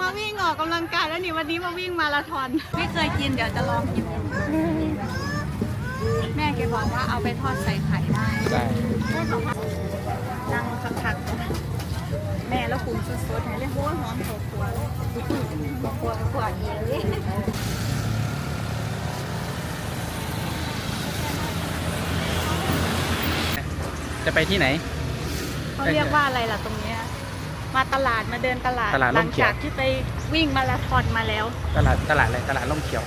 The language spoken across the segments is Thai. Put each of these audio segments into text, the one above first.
มาวิ่งออกกำลังกายแล้วนี่วันนี้มาวิ่งมาราธอน ไม่เคยกินเดี๋ยวจะลองกิน แม่แกบอกว่าเอาไปทอดใส่ไข่ได้ได้นั่งคักๆแม่แล้วคุณสดๆให้เลยโอ้ยหอมโขกตัวเลยขวดขวดเองเลยจะไปที่ไหน เขาเรียกว่าอะไรล่ะตรงเนี้ย มาตลาดมาเดินตลาดตลาดหร่ลัมเขียว จากที่ไปวิ่งมาราธอนมาแล้ว ตลาดตลาดอะไรตลาดล่มเขียว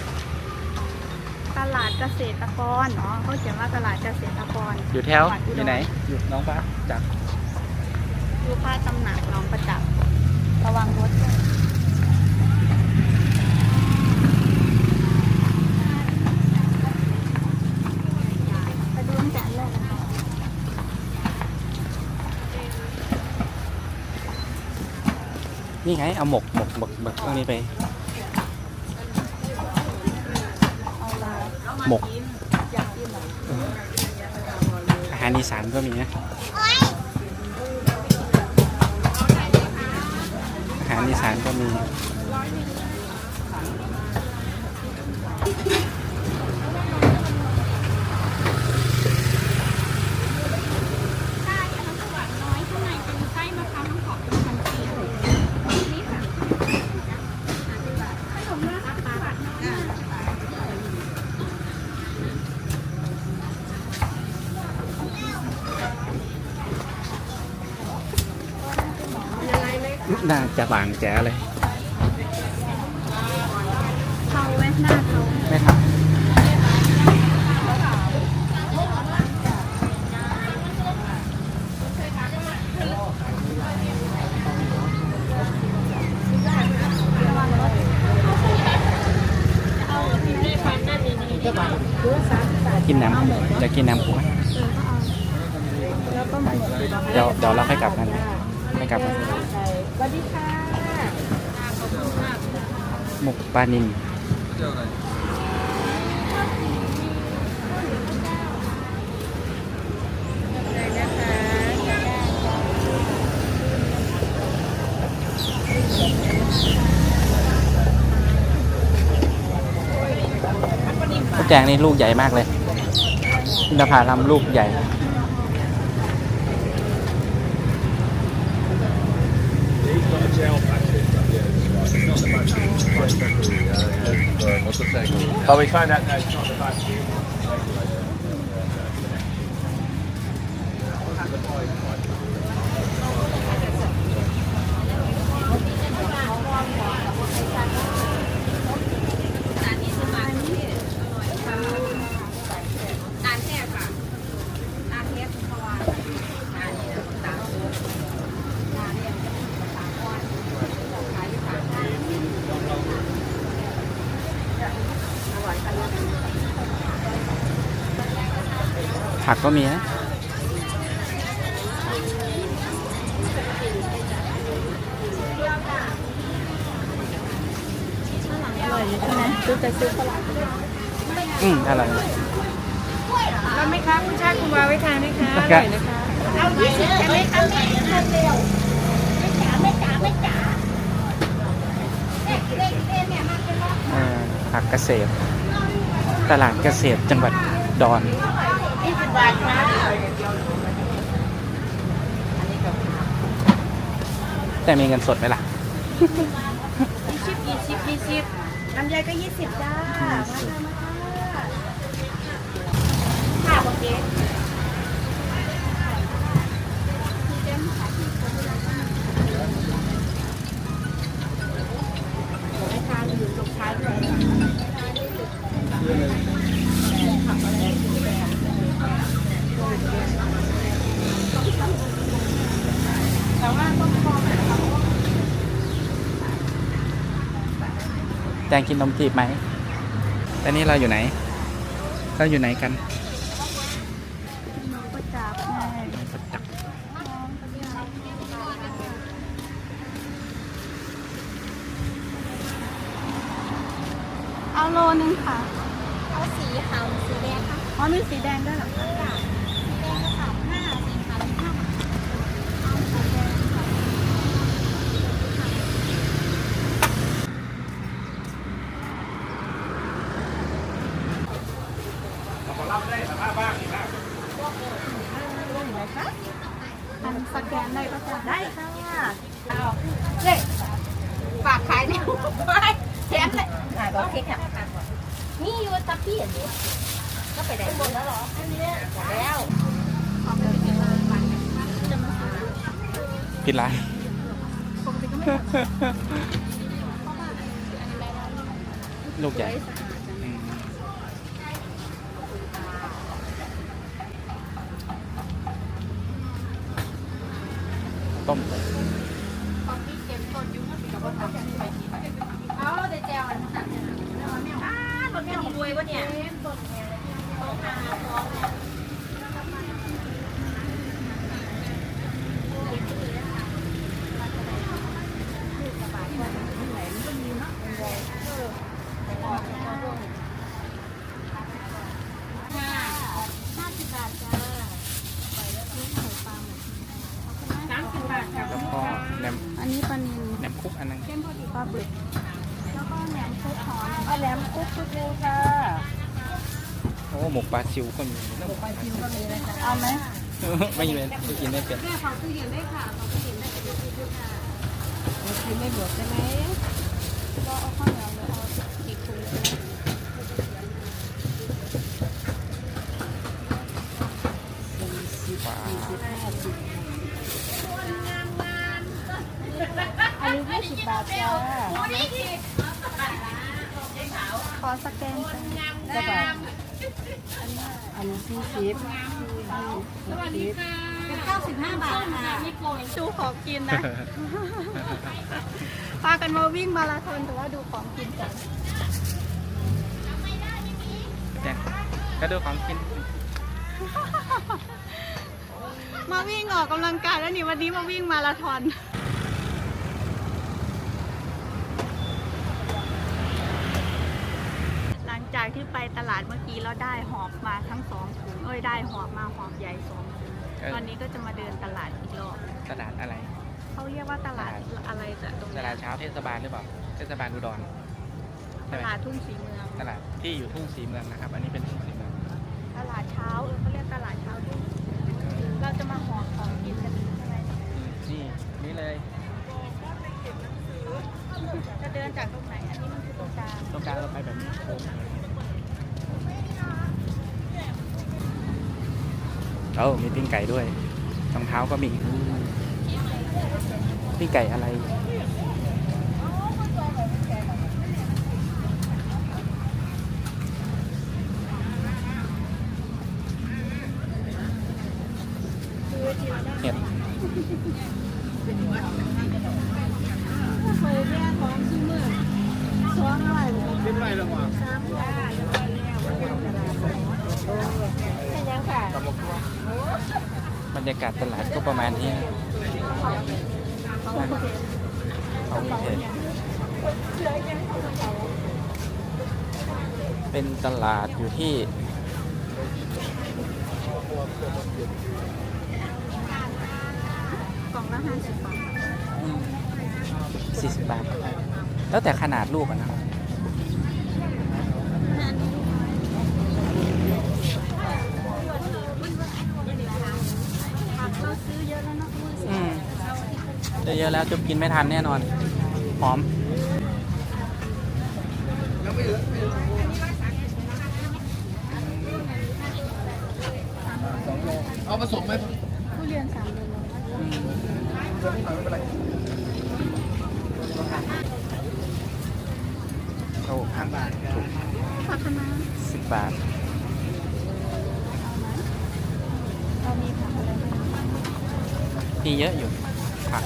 ตลาดเกษตรกรเนาะเขาเขียนว่าตลาดเกษตรกรอยู่แถวจังหวัดอุดรอยู่ไหน อยู่น้องฟ้าจากดูป้ายตำหนักน้องประจับระวังรถด้วยไปดูตั้งแต่อันแรกนะคะ นี่ไง เอาหมกหมกหมกหมกตรงนี้ไป หมก อาหรออาหารอีสานก็มีนะ อาหารอีสานก็มี น้อยข้างในเป็นไส้มะพร้าวน้ำหอมเป็นพันปีนี่ค่ะขนมราคาบาทน้อย น่าจะบางแจ๋เลย เทาไหมหน้าเทา ไม่ทำกินน้ำจะกินน้ำปูไหม แล้วก็หมด เดี๋ยวเดี๋ยวเราค่อยกลับกันค่อยกลับกัน สวัสดีค่ะ หมกปลานิลลูก แจงนี่ลูกใหญ่มากเลยอินทผลัมลูกใหญ่ Oh, we find out no, กก็มีนะอร่อยอยู่ใช่ไหมซื้อไปซื้อตลาดอืมอร่อยแล้วไหมคะคุณชาติคุณวาไว้ทานไหมคะอร่อยนะคะเอายี่สิบจะไม่คะแม่ทานเร็วไม่จ๋าไม่จ๋าไม่จ๋าเอ๊ะเอ๊ะเอ๊ะเนี่ยมาเป็นว่าเอ่อผักเกษตร ตลาดเกษตรจังหวัดดอนยี่สิ บบาทนะแต่มีเงินสดไหมล่ะยี่สิบยี่สิบยี่สิบลำไยก็ยี่สิบจ้ามาค่ะมาค่ะค่ะโอเค แตงกินนมจีบไหมตอนนี้เราอยู่ไหน เราอยู่ไหนกัน น้องก็จับไง จัก เอาโลนึงค่ะ เอาสีขาวหรือสีแดงคะ อ๋อมีสีแดงด้วยเหรอคะ สีแดงก็สามห้าสีขาวห้าบาทเอาสีแดงค่ะ เฮ้ยฝากขายเนี่ยไม่แถมเลยอะก็เค้กอะ นี่อยู่ตะพี่อันนี้ ก็ไปได้หมดแล้วเหรอแล้ว ปิดร้านลูกใหญ่อืม ต้มเอาเราจะแจวอันนั้นอ่ารถแม่ของรวยวะเนี่ยห้าสิบบาทจ้า สามสิบบาทค่ะ แล้วก็แหนม อันนี้ปลานิล แหนมคุกอันนึง ปลาบึกแล้วก็แหนมคุกหอมเอาแหลมคุกชุดนึงค่ะโอ้หมกปลาชิวก็มีไปชิมก็มีเลยค่ะเอาไหมไม่เป็นไม่กินไม่เป็นแม่ของตู้เย็นได้ค่ะของตู้เย็นได้ค่ะกินไม่หมดใช่ไหมก็เอาข้าวเหนียวหรือเอากี่ถุง ปลา อันนี้ยี่ สิบบาทจ้าขอสแกนจ้าก็แบบอันนี้สี่สิบสวัสดีค่ะเป็นเก้าสิบห้าบาทค่ะดูของกินนะพากันมาวิ่งมาราธอนแต่ว่าดูของกินกันเนี่ยก็ดูของกิน มาวิ่งออกกำลังกายแล้วนี่วันนี้มาวิ่งมาราธอน หลังจากที่ไป ตลาดเมื่อกี้เราได้หอบมาทั้งสองถุงเอ้ยได้หอบมาหอบใหญ่สองถุงเออวันนี้ก็จะมาเดินตลาดอีกรอบตลาดอะไร เขาเรียกว่าตลาดอะไรจะตรงตนี้ลาดเช้าเทศบาลหรือเปล่า เทศบาลอุดรตใช่ไหมลาดทุ่งสีเมือง ตลาดที่อยู่ทุ่งสีเมืองนะครับ อันนี้เป็นทุ่งสีเมือง ตลาดเช้าเออเขาเรียกตลาดเช้าทุ่งศรีเมืองเราจะมาหอบของกินกันใช่ไหมนี่นี่เลยจะเดินจากตรงไหนอันนี้มันคือตรงกลาง ตรงกลางเราไปแบบนี้โค้ง เอ้ามีปิ้งไก่ด้วยรองเท้าก็มีปิ้งไก่อะไรเห็ดเคยแม่ของซื้อมือซ้อนอะไร Biết này là hòa. เป็นยังค่ะ บรรยากาศตลาดก็ประมาณนี้นะเขามีเพจเป็นตลาดอยู่ที่กล่องละห้าสิบบาท40บาท แล้วแต่ขนาดลูกอะนะครับ ผักเราซื้ อเยอะแล้วเนาะมืออืมเยอะๆแล้วจุบกินไม่ทันแน่นอน หอม เอาผสมไหมผู้เรียนสามเดือนแล้วอืมเดี๋ยวนิดหน่อยไม่เป็นไรโอ้ผักผักคะน้าสิบบาท เรามีผักอะไรบ้าง มีเยอะอยู่ผัก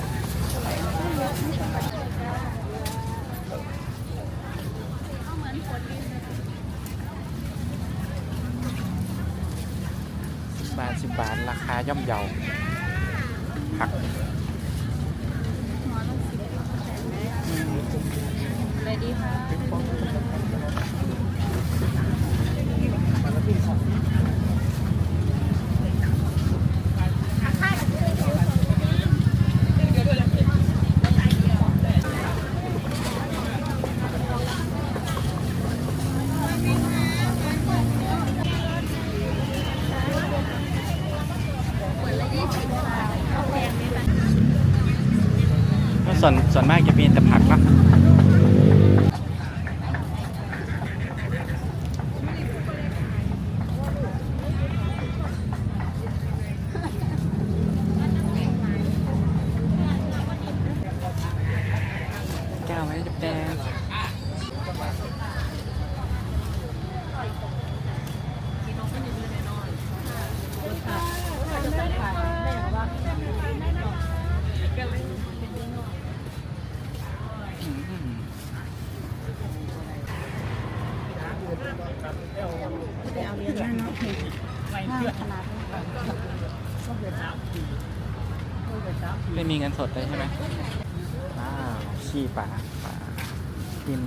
สิบบาทสิบบาท ราคาย่อมเยาผักหัวละสิบบาทอะไรดีคะเหมือนละยี่สิบบาทเอาแพงไหมคะ ส่วนส่วนมากจะมีแต่ผักเนอะแก้วไว้แดงอืม เอาเรียนนั่นเนาะห้าขนาด ไม่มีเงินสดเลยใช่ไหมอ้าวขี้ป่าป่ากิน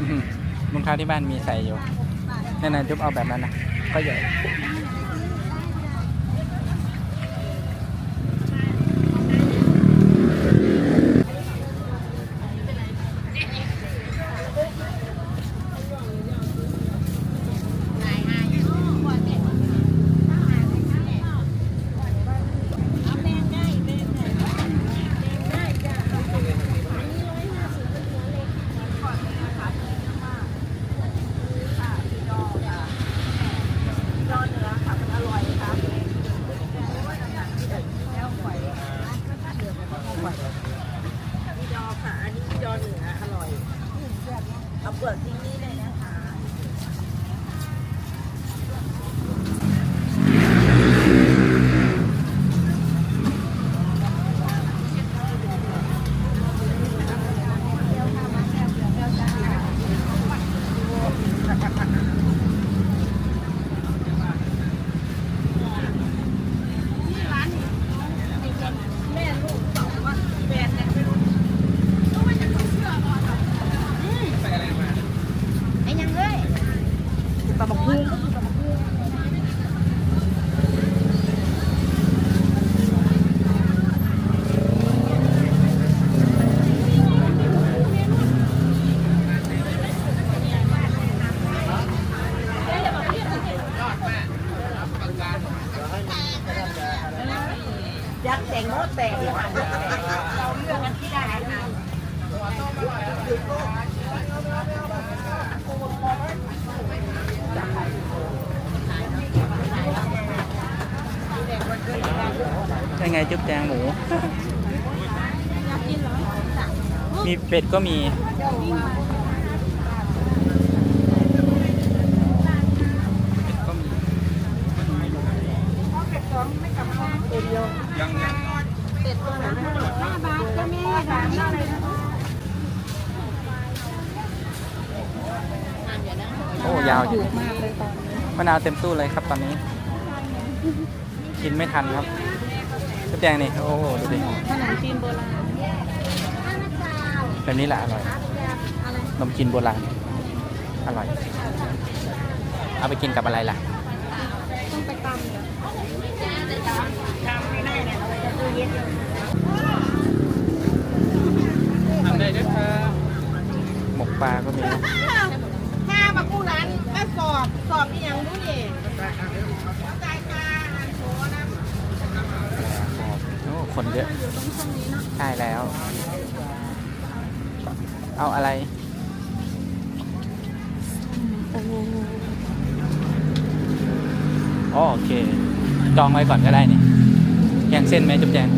อืมรองเที่บ้านมีใส่อยู่นั่นนะจุ๊บเอาแบบนั้นนะก็ใหญ่ ยอค่ะ อันนี้ยอเหนืออร่อย เอาเปลือกทิ้งนี่เลยนะคะ ไอ้ยังเลยปลาบักพุงก็คือปลาบักพุง ยักษ์แตงโมแตกเราเลือกกันที่ได้นะ ยังไงจุ๊บแจงหมู มีเป็ดก็มีเป็ดก็มีโอ้ยาวอยู่มะนาวเต็มตู้เลยครับตอนนี้ กินไม่ทันครับ จุ๊บแจงนี่ โอ้โหดูดิขนมจีนโบราณแบบนี้แหละอร่อยนมจีนโบราณอร่อย เอาไปกินกับอะไรล่ะต้องไปตำเดี๋ยวตำไม่ได้เนี่ยเราจะตู้เย็นทำได้ด้วยครับหมกปลาก็มีถ้ามากู้ร้านก็สอบ สอบที่ยังรู้ดิจ่ายค่าอาหารโถนะ โอ้ คนเยอะใช่แล้ว เอาอะไรอ๋อโอเค จองไว้ก่อนก็ได้นี่แกงเส้นไหมจุ๊บแจง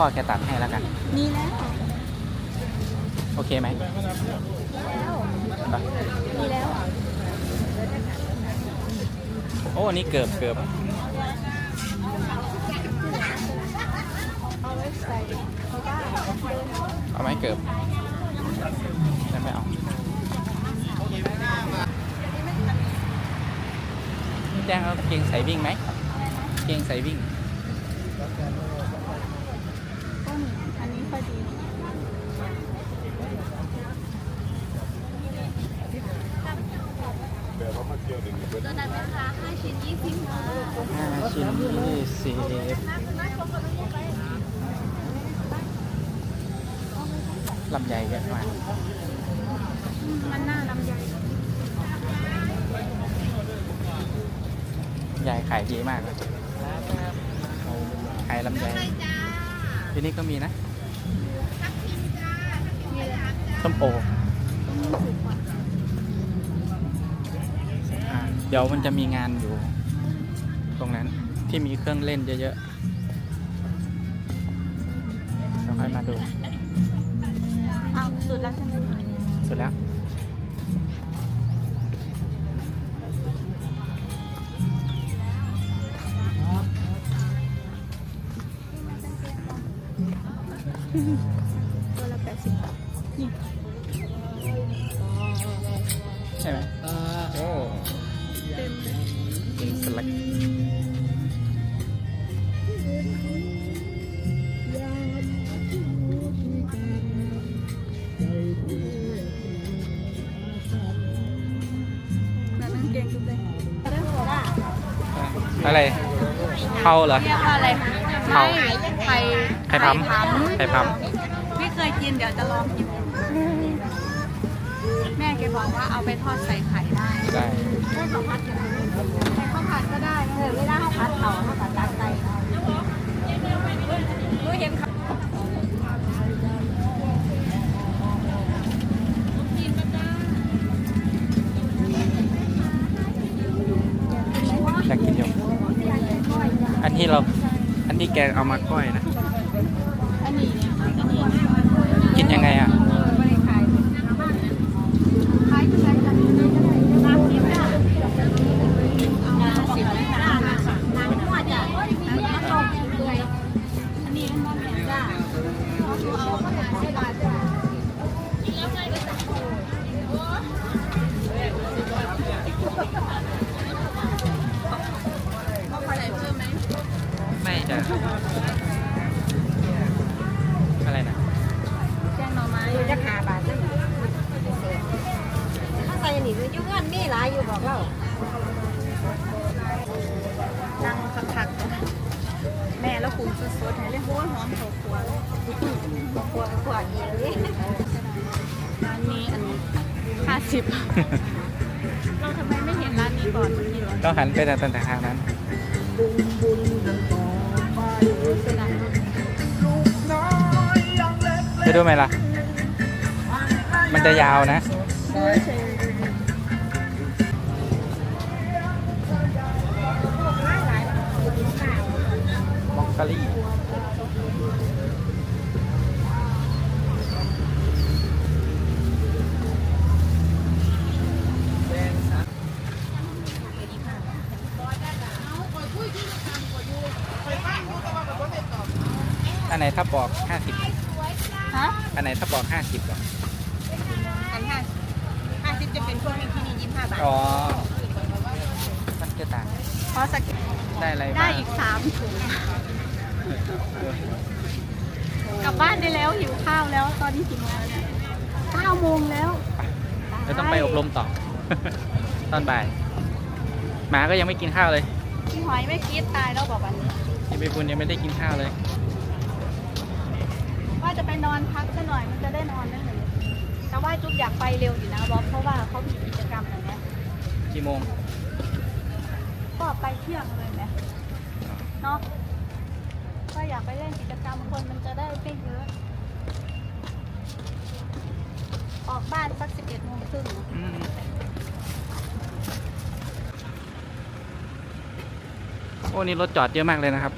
พ่อแกตัดให้แล้วกัน มีแล้วโอเคไหมแล้วมีแล้ว โอ้อันนี้เกือบเกือบเอาไหมเกือบได้ไหมเอาแจ้งเอาเกียงใส่วิ่งไหม เกียงใส่วิ่ง ตัวนั้นนะคะ5ชิ้น20บาทห้าชิ้นยี่สิบลำไยเยอะมากมันหน้าลำไยยายขายดีมากเลยขายลำไยที่นี่ก็มีนะส้มโออ่า เดี๋ยวมันจะมีงานอยู่ ตรงนั้นที่มีเครื่องเล่นเยอะๆเราค่อยมาดูอ้าวสุดแล้วใช่ไหมสุดแล้วตัว อะไรเผาเหรอ เรียกว่าอะไรคะเผาไข่ไข่พัมไข่พัมไม่เคยกินเดี๋ยวจะลองกินแม่แกบอกว่าเอาไปทอดใส่ไข่ได้ได้ได้ข้าวผัดใส่ข้าวผัดก็ได้เออไม่ได้ข้าวผัดเขาข้าวผัดจานไก่รู้เห็นค่ะอยากกินอยู่อัน ที่เราอันที่แกเอามาก้อยนะ อันนี้เนี่ยอันนี้ กินยังไงอะ ดๆให้เลยโอ้ยหอมเขาครัวเลยขวดขวดเองเลยร้านนี้อันห้าสิบเราทำไมไม่เห็นร้านนี้ก่อนเมื่อกี้วะต้องหันไปทางทางนั้นเสียดายไปดูไหมล่ะ มันจะยาวนะม อันไหนถ้าบอก50ฮะอันไหนถ้าบอก50หรออันห้าห้าสิบจะเป็นพวกนี้ที่นี่ยี่สิบห้าบาทอ๋อมันจะต่างพอสักได้อะไรได้บ้างอีกสามถุงกลับบ้านได้แล้วหิวข้าวแล้ว ตอนนี้กี่โมงแล้วเนี่ยเก้าโมงแล้วเราต้องไปอบรมต่อ ตอนบ่ายหมาก็ยังไม่กินข้าวเลยพี่หอยไม่กรีดตายแล้วบอกวันนี้ พี่ใบบุญยังไม่ได้กินข้าวเลย ว่าจะไปนอนพักซะหน่อยมันจะได้นอนได้เลยแต่ว่าจุ๊บอยากไปเร็วอยู่นะบอสเพราะว่าเขามีกิจกรรมอย่างเนี้ยกี่โมงก็ไปเที่ยงเลยไหมเนาะก็อยากไปเล่นกิจกรรมคนมันจะได้ไม่เยอะออกบ้านสักสิบเอ็ดโมงครึ่งอืมโอ้นี่รถจอดเยอะมากเลยนะครับ